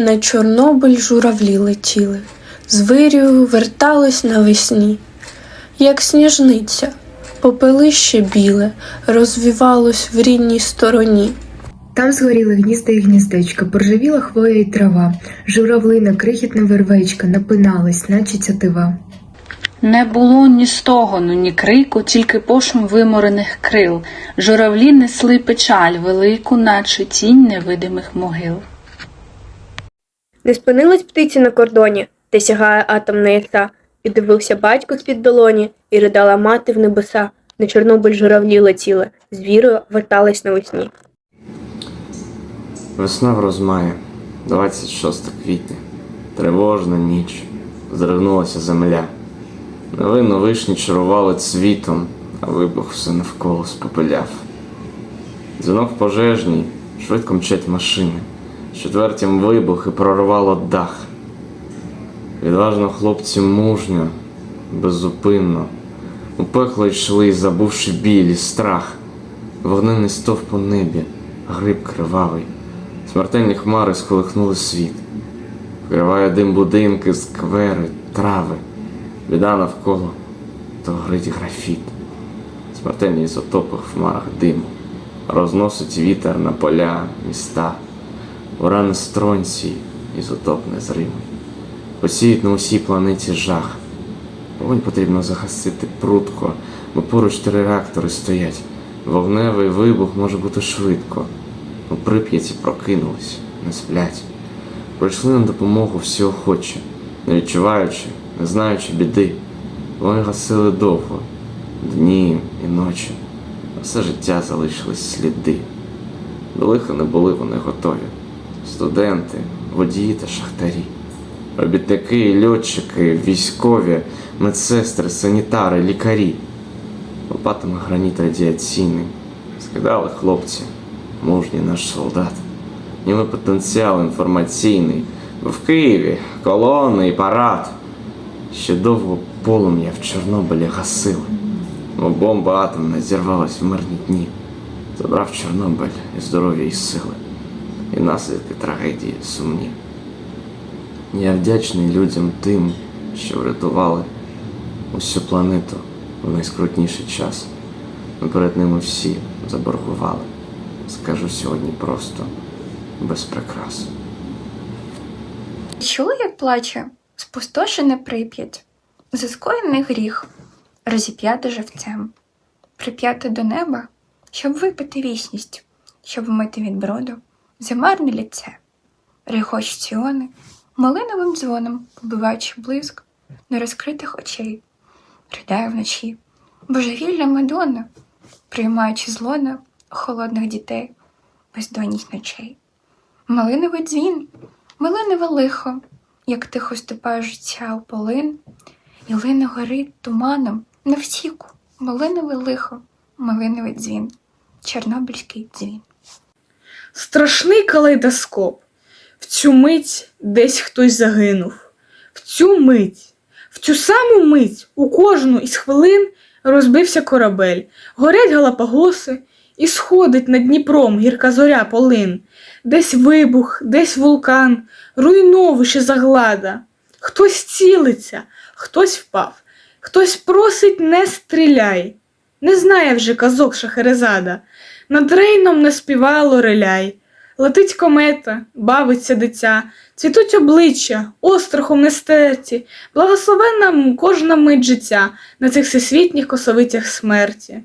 На Чорнобиль журавлі летіли, з вирію вертались навесні, як сніжниця, попелище біле розвівалось в рідній стороні. Там згоріли гнізда і гніздечка, поржавіла хвоя і трава, журавлина, крихітна вервечка, напиналась, наче тятива. Не було ні стогону, ні крику, тільки пошум виморених крил. Журавлі несли печаль велику, наче тінь невидимих могил. Не спинилась птиці на кордоні, де сягає атомна яса, і дивився батько з-під долоні, і ридала мати в небеса. На Чорнобиль журавлі летіли, з вірою вертались навесні. Весна в розмаї, 26 квітня, тривожна ніч, здригнулася земля. Новини вишні чарували цвітом, а вибух все навколо спопиляв. Дзвінок пожежній, швидко мчать машини, четвертім вибух і прорвало дах. Відважно хлопці мужньо, беззупинно, у пекло йшли, забувши біль і страх. Вогненний стовп у небі, гриб кривавий. Смертельні хмари сколихнули світ, вкриває дим будинки, сквери, трави, біда навколо, то горить графіт. Смертельні ізотопи в хмарах диму, розносить вітер на поля, міста, урани стронцій, ізотоп незримий. Посіють на усій планеті жах. Вогонь потрібно загасити прутко, бо поруч три реактори стоять. Вогневий вибух може бути швидко. У Прип'яті прокинулись, не сплять. Прийшли на допомогу всі охочі, не відчуваючи, не знаючи біди. Вони гасили довго, дні і ночі. Все життя залишились сліди. До лиха не були вони готові. Студенти, водії та шахтарі, робітники, льотчики, військові, медсестри, санітари, лікарі. Лопатами граніт радіаційний скидали хлопці мужній наш солдат. Ніби потенціал інформаційний. В Києві колони і парад. Ще довго полум'я в Чорнобилі гасили. Бо бомба атомна зірвалась в мирні дні. Забрав Чорнобиль і здоров'я і сили. І наслідки трагедії сумні. Я вдячний людям тим, що врятували усю планету в найскрутніший час. Ми перед ними всі заборгували. Скажу сьогодні просто без прикрас. Чули, як плаче спустошене прип'ять, за скоєний гріх, розіп'яте живцем, прип'яте до неба, щоб випити вічність, щоб вмити від броду замарне ліце, регоч ціони, малиновим дзвоном, побиваючи блиск нерозкритих очей, ридає вночі, божевільна Мадонна, приймаючи злона холодних дітей, бездонність ночей. Малиновий дзвін, малинове лихо, як тихо ступає життя у полин, і лине горить туманом. На всіку, малинове лихо, малиновий дзвін, чорнобильський дзвін. Страшний калейдоскоп. В цю мить десь хтось загинув. В цю мить, в цю саму мить у кожну із хвилин розбився корабель, горять галапагоси, і сходить над Дніпром гірка зоря полин. Десь вибух, десь вулкан, руйновище заглада. Хтось цілиться, хтось впав, хтось просить не стріляй. Не знає вже казок Шахерезада. Над рейном не співало лореляй. Летить комета, бавиться дитя, цвітуть обличчя, острахом не стерті, благословенна кожна мить життя на цих всесвітніх косовитях смерті.